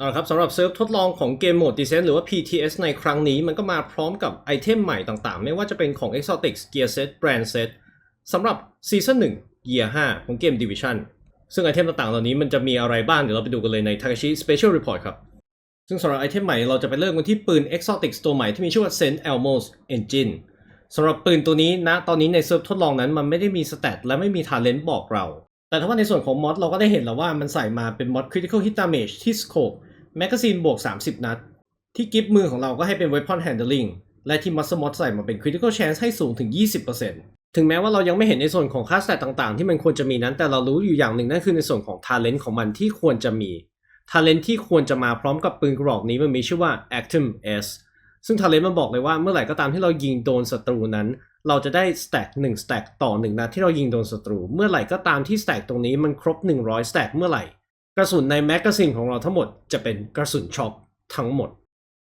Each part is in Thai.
เอาละครับสำหรับเซิร์ฟทดลองของเกมโหมด Descent หรือว่า PTS ในครั้งนี้มันก็มาพร้อมกับไอเทมใหม่ต่างๆ ไม่ว่าจะเป็นของ Exotics Gear Set Brand Set สำหรับซีซั่น1 Year 5 ของเกม Division ซึ่งไอเทมต่างๆ เหล่านี้มันจะมีอะไรบ้าง เดี๋ยวเราไปดูกันเลยใน Takashi Special Report ครับ ซึ่งสำหรับไอเทมใหม่เราจะไปเริ่มกันที่ปืน Exotics ตัวใหม่ที่มีชื่อว่า Saint Elmo's Engine สำหรับปืนตัวนี้นะตอนนี้ในเซิร์ฟทดลองนั้นมันไม่ได้มีสเตตและไม่มีทาเลนต์บอกเรา แต่ถ้าว่าในส่วนของมอดเราก็ได้เห็นแล้วว่ามันใส่มาเป็นมอด Critical Hit Damage ที่ Scope แมกกาซีนบวก 30 นัด ที่กิฟต์มือของเราก็ให้เป็น Weapon Handling และที่ Muscle Mod ใส่มาเป็น Critical Chance ให้สูงถึง 20%ถึงแม้ว่าเรายังไม่เห็นในส่วนของค่าสแตทต่างๆ ที่มันควรจะมีนั้น แต่เรารู้อยู่อย่างหนึ่งนั่นคือในส่วนของ Talent ของมันที่ควรจะมี Talent ที่ควรจะมาพร้อมกับปืนกรอกนี้มันมีชื่อว่า Actum S ซึ่ง Talent มันบอกเลยว่าเมื่อไหร่ก็ตามที่เรายิงโดนศัตรูนั้น เราจะได้ stack 1 stack ต่อ 1นัดที่เรายิงโดนศัตรู เมื่อไหร่ก็ตามที่ stack ตรงนี้มันครบ 100 stack เมื่อไหร่ กระสุนในแมกกาซีนของเราทั้งหมดจะเป็นกระสุนช็อคทั้งหมด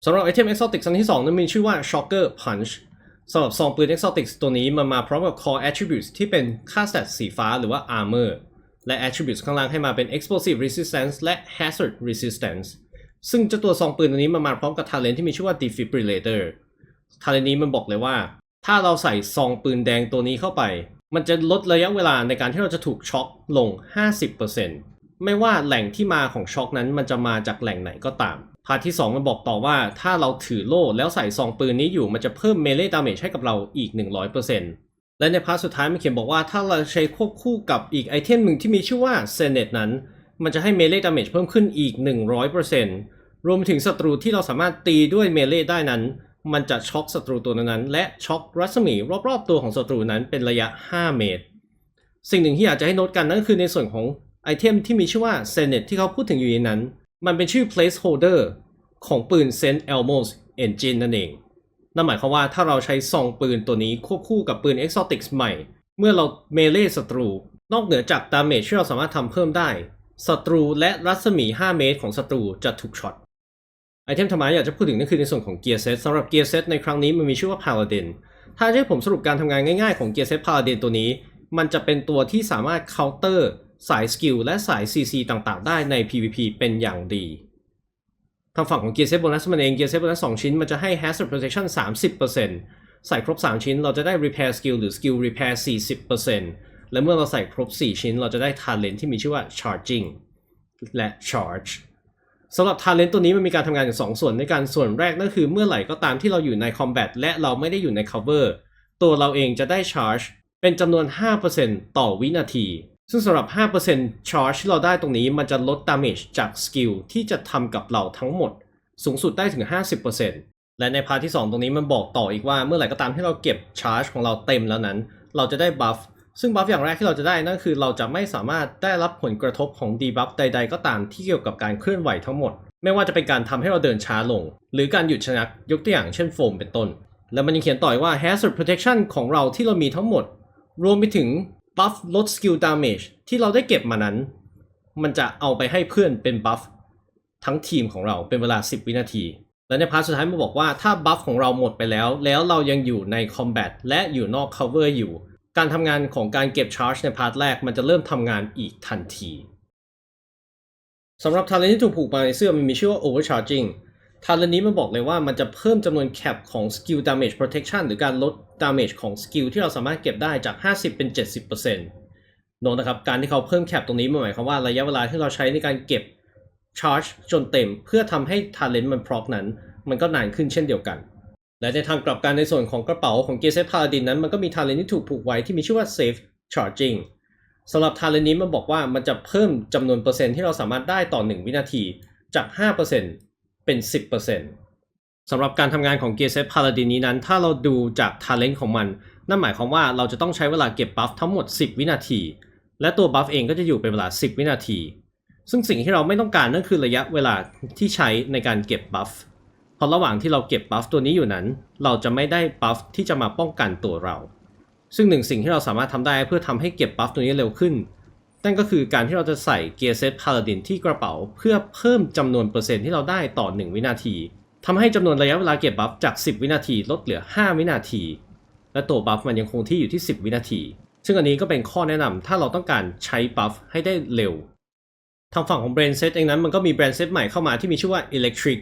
สำหรับไอเทม Exotic อันที่2นั้นมีชื่อว่า Shocker Punch สำหรับซองปืน Exotic ตัวนี้มันมาพร้อมกับ Core Attributes ที่เป็นค่า stat สีฟ้าหรือว่า Armor และ Attributes ข้างล่างให้มาเป็น Explosive Resistance และ Hazard Resistance ซึ่งเจ้าตัวซองปืนตัวนี้มันมาพร้อมกับ Talent ที่มีชื่อว่า Defibrillator Talent นี้มันบอกเลยว่า ถ้าเราใส่ซองปืนแดงตัวนี้เข้าไป มันจะลดระยะเวลาในการที่เราจะถูกช็อคลง 50% ไม่ว่าแหล่งที่มาของช็อคนั้นมันจะมาจากแหล่งไหนก็ตาม พาร์ทที่ 2 มันบอกต่อว่าถ้าเราถือโล่แล้วใส่ซองปืนนี้อยู่มันจะเพิ่มเมเล e ดาเมจให้กับเราอีก 100%และในพาร์ทสุดท้ายมันเขียนบอกว่าถ้าเราใช้ควบคู่กับอีกไอเทมหนึ่งที่มีชื่อว่าเซเนตนั้น มันจะให้เมเล e ดาเมจเพิ่มขึ้นอีก 100%รวมถึงศัตรูที่เราสามารถตีด้วยเมเล e ได้นั้น มันจะช็อกศัตรูตัวนั้น และช็อกรัศมีรอบๆตัวของศัตรูนั้นเป็นระยะ 5 เมตร สิ่งหนึ่งที่อยากจะให้โน้ตกันนั่นคือในส่วนของ ไอเทมที่มีชื่อว่า s e n e t ที่เขาพูดถึงอยู่ในนั้น มันเป็นชื่อ placeholder ของปืน Saint Elmo's Engine นั่นเอง นั่นหมายความว่าถ้าเราใช้ซองปืนตัวนี้ควบคู่กับปืน Exotics ใหม่ เมื่อเราเมเลศัตรู นอกเหนือจากดาเมจที่เราสามารถทำเพิ่มได้ศัตรูและรัศมี 5 เมตรของศัตรูจะถูกช็อตไอเทมธรรมะอยากจะพูดถึงนั่นคือในส่วนของ Gear Set สำหรับ Gear Set ในครั้งนี้มันมีชื่อว่า Paladin ถ้าให้ผมสรุปการทำงานง่ายๆของ Gear Set Paladin ตัวนี้ มันจะเป็นตัวที่สามารถ counter สายสกิลและสาย CC ต่างๆ ได้ใน PVP เป็นอย่างดีทางฝั่งของ Gear Set Bonus มันเอง Gear Set Bonus 2ชิ้น มันจะให้ Hazard Protection 30%ใส่ครบ 3 ชิ้นเราจะได้ Repair Skill หรือ Skill Repair 40%และเมื่อเราใส่ครบ 4 ชิ้น เราจะได้ Talent ที่มีชื่อว่า Charging และ Charge สำหรับ Talent ตัวนี้มันมีการทำงานอยู่ 2 ส่วนในการส่วนแรกนั่นคือเมื่อไหร่ก็ตามที่เราอยู่ใน Combat และเราไม่ได้อยู่ใน Cover ตัวเราเองจะได้ Charge เป็นจำนวน 5%ต่อวินาที ซึ่งสำหรับ 5% Charge ที่เราได้ตรงนี้มันจะลด Damage จากสกิลที่จะทำกับเราทั้งหมด สูงสุดได้ถึง 50%และในพาร์ทที่ 2 ตรงนี้มันบอกต่ออีกว่าเมื่อไหร่ก็ตามที่เราเก็บ Charge ของเราเต็มแล้วนั้น เราจะได้ Buff ซึ่งบัฟอย่างแรกที่เราจะได้นั่นคือเราจะไม่สามารถได้รับผลกระทบของดีบัฟใด ๆ ก็ตามที่เกี่ยวกับการเคลื่อนไหวทั้งหมด ไม่ว่าจะเป็นการทำให้เราเดินช้าลง หรือการหยุดชะงักยกตัวอย่างเช่นโฟมเป็นต้น แล้วมันยังเขียนต่อว่า hazard protection ของเราที่เรามีทั้งหมด รวมไปถึง buff ลด skill damage ที่เราได้เก็บมานั้น มันจะเอาไปให้เพื่อนเป็น buff ทั้งทีมของเราเป็นเวลา 10 วินาที และในพาร์ทสุดท้ายมันบอกว่าถ้าบัฟของเราหมดไปแล้ว แล้วเรายังอยู่ใน combat และอยู่นอก cover อยู่ การทำงานของการเก็บ charge ในพาร์ทแรกมันจะเริ่มทำงานอีกทันทีสำหรับ talent ที่ถูกผูกมาในเสื้อมันมีชื่อว่า overcharging talent นี้มันบอกเลยว่ามันจะเพิ่มจำนวน cap ของ skill damage protection หรือการลด damage ของ skill ที่เราสามารถเก็บได้จาก 50 เป็น 70%โน้นะครับ การที่เขาเพิ่ม cap ตรงนี้มันหมายความว่าระยะเวลาที่เราใช้ในการเก็บ charge จนเต็ม เพื่อทำให้ talent มัน proc นั้น มันก็นานขึ้นเช่นเดียวกัน และในทางกลับกันในส่วนของกระเป๋าของ g e a r Set Paladin นั้น มันก็มี talent ที่ถูกผูกไว้ที่มีชื่อว่า safe charging สำหรับ talent นี้มันบอกว่ามันจะเพิ่มจำนวนเปอร์เซ็นต์ที่เราสามารถได้ต่อ 1 วินาทีจาก 5% เป็น 10%สำหรับการทำงานของ g e a r Set Paladin นี้นั้น ถ้าเราดูจาก talent ของมัน นั่นหมายความว่าเราจะต้องใช้เวลาเก็บบัฟทั้งหมด 10 วินาที และตัวบัฟเองก็จะอยู่เป็นเวลา 10 วินาที ซึ่งสิ่งที่เราไม่ต้องการนั่นคือระยะเวลาที่ใช้ในการเก็บบัฟเพราะระหว่างที่เราเก็บบัฟตัวนี้อยู่นั้น เราจะไม่ได้บัฟที่จะมาป้องกันตัวเรา ซึ่งหนึ่งสิ่งที่เราสามารถทำได้เพื่อทำให้เก็บบัฟตัวนี้เร็วขึ้น นั่นก็คือการที่เราจะใส่ Gear Set Paladin ที่กระเป๋า เพื่อเพิ่มจำนวนเปอร์เซ็นต์ที่เราได้ต่อ 1 วินาทีทำให้จำนวนระยะเวลาเก็บบัฟจาก 10 วินาทีลดเหลือ 5 วินาที และตัวบัฟมันยังคงที่อยู่ที่ 10 วินาที ซึ่งอันนี้ก็เป็นข้อแนะนำถ้าเราต้องการใช้บัฟให้ได้เร็ว ทางฝั่งของ Brand Set เองนั้นมันก็มี Brand Set ใหม่เข้ามาที่มีชื่อว่า Electric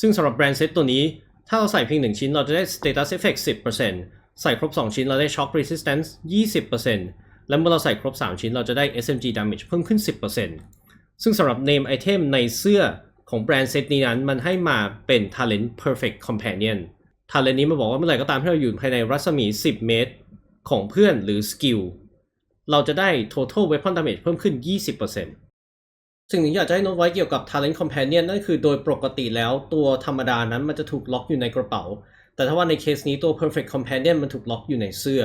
ซึ่งสำหรับ Brand Set ตัวนี้ ถ้าเราใส่เพียง 1 ชิ้นเราจะได้ Status Effect 10%ใส่ครบ 2 ชิ้นเราได้ Shock Resistance 20% และเมื่อเราใส่ครบ 3 ชิ้นเราจะได้ SMG Damage เพิ่มขึ้น 10%ซึ่งสำหรับ Name Item ในเสื้อของแบรนด์เซตนี้นั้นมันให้มาเป็น Talent Perfect Companion Talent นี้มาบอกว่าเมื่อไหร่ก็ตามที่เราอยู่ภายในรัศมี 10 เมตร ของเพื่อนหรือสกิลเราจะได้ total weapon damage เพิ่มขึ้น 20%สิ่งหนึ่งอยากจะให้โน้ตไว้เกี่ยวกับ talent companion นั่นคือโดยปกติแล้วตัวธรรมดานั้นมันจะถูกล็อกอยู่ในกระเป๋า แต่ถ้าว่าในเคสนี้ตัว perfect companion มันถูกล็อกอยู่ในเสื้อ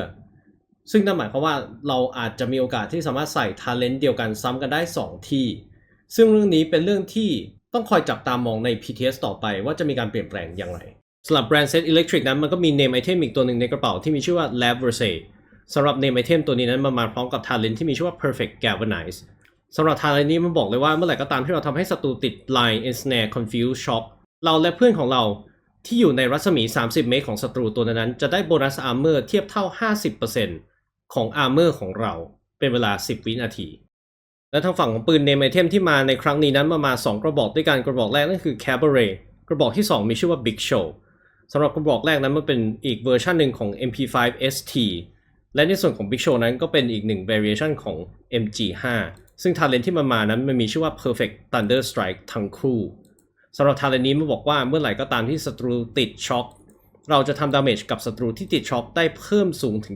ซึ่งนั่นหมายความว่าเราอาจจะมีโอกาสที่สามารถใส่ talent เดียวกันซ้ำกันได้ 2 ที่ ซึ่งเรื่องนี้เป็นเรื่องที่ต้องคอยจับตามองใน PTS ต่อไปว่าจะมีการเปลี่ยนแปลงอย่างไรสำหรับแบรนด์เซต Electric นั้นมันก็มี name item อีกตัวหนึ่งในกระเป๋าที่มีชื่อว่า l a v e r s e สำหรับ name item ตัวนี้นั้นมันมาพร้อมกับ talent ที่มีชื่อว่า perfect galvanize สำหรับ talent นี้มันบอกเลยว่าเมื่อไหร่ก็ตามที่เราทำให้ศัตรูติด line ensnare confuse shock เราและเพื่อนของเราที่อยู่ในรัศมี 30 เมตรของศัตรูตัวนั้นจะได้โบนัส armor เทียบเท่า 50% ของ armor ของเราเป็นเวลา 10 วินาที และทางฝั่งของปืน name item ที่มาในครั้งนี้นั้นมามา 2 กระบอกด้วยกันกระบอกแรกนั่นคือ cabaret กระบอกที่ 2 มีชื่อว่า big show สำหรับกระบอกแรกนั้นมันเป็นอีกเวอร์ชันหนึ่งของ MP5 ST และในส่วนของ Big Show นั้นก็เป็นอีกหนึ่ง variation ของ MG5 ซึ่ง talent ที่มันมานั้นมันมีชื่อว่า Perfect Thunder Strike ทั้งคู่สำหรับ talent นี้มันบอกว่าเมื่อไหร่ก็ตามที่ศัตรูติดช็อค เราจะทำ damage กับศัตรูที่ติดช็อคได้เพิ่มสูงถึง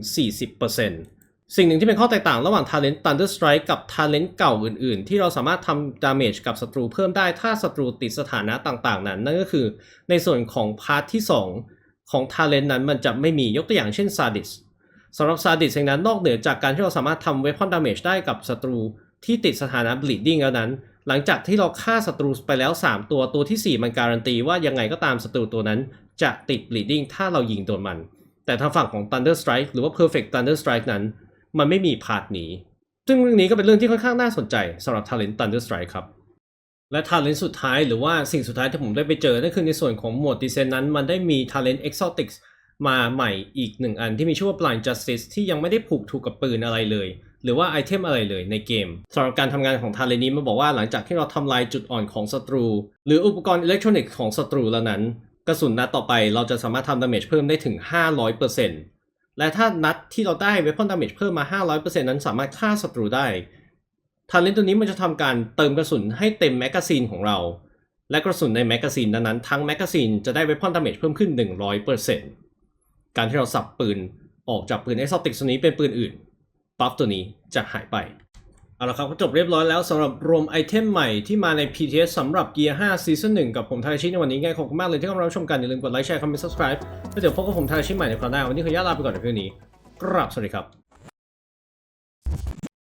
40%สิ่งหนึ่งที่เป็นข้อแตกต่างระหว่าง talent Thunder Strike กับ talent เก่าอื่นๆ ที่เราสามารถทำ damage กับศัตรูเพิ่มได้ถ้าศัตรูติดสถานะต่างๆ นั้น นั่นก็คือในส่วนของพาร์ทที่ 2 ของ talent นั้นมันจะไม่มียกตัวอย่างเช่น Sadis สำหรับ Sadis เองนั้นนอกเหนือจากการที่เราสามารถทำ weapon damage ได้กับศัตรูที่ติดสถานะ bleeding แล้วนั้นหลังจากที่เราฆ่าศัตรูไปแล้ว 3 ตัวตัวทีสี่4 มันการันตีว่ายังไงก็ตามศัตรูตัวนั้น จะติด bleeding ถ้าเรายิงโดนมัน แต่ทางฝั่งของ Thunder Strike หรือว่า Perfect Thunder Strike นั้น มันไม่มีพาร์ทนี้ ซึ่งเรื่องนี้ก็เป็นเรื่องที่ค่อนข้างน่าสนใจสำหรับ Talent Thunder Strike ครับ และ Talent สุดท้ายหรือว่าสิ่งสุดท้ายที่ผมได้ไปเจอ นั่นคือในส่วนของหมวดดีเซนนั้น มันได้มี Talent Exotics มาใหม่อีกหนึ่งอันที่มีชื่อว่า Blind Justice ที่ยังไม่ได้ผูกถูกกับปืนอะไรเลย หรือว่าไอเทมอะไรเลยในเกมสำหรับการทำงานของ Talent นี้มันบอกว่าหลังจากที่เราทำลายจุดอ่อนของศัตรู หรืออุปกรณ์อิเล็กทรอนิกส์ของศัตรูแล้วนั้น กระสุนนัดต่อไปเราจะสามารถทำดาเมจเพิ่มได้ถึง 500%และถ้านัดที่เราได้ weapon damage เพิ่มมา 500%นั้นสามารถฆ่าศัตรูได้ทาเลนตัวนี้มันจะทำการเติมกระสุนให้เต็มแมกกาซีนของเรา และกระสุนในแมกกาซีนนั้นทั้งแมกกาซีนจะได้ weapon damage เพิ่มขึ้น 100%การที่เราสับปืนออกจากปืน exotic ตัวนี้เป็นปืนอื่นบัฟตัวนี้จะหายไป เอาละครับก็จบเรียบร้อยแล้วสำหรับรวมไอเทมใหม่ที่มาใน PTS สำหรับ Gear 5 Season 1 กับผมทาชิในวันนี้ไงขอบคุณมากเลยที่เข้ามารับชมกัน อย่าลืมกดไลค์แชร์คอมเมนต์ subscribe แล้วเดี๋ยวพบกับผมทาชิใหม่ในคราวหน้า วันนี้ขออนุญาตลาไปก่อนในคืนนี้กราบสวัสดีครับ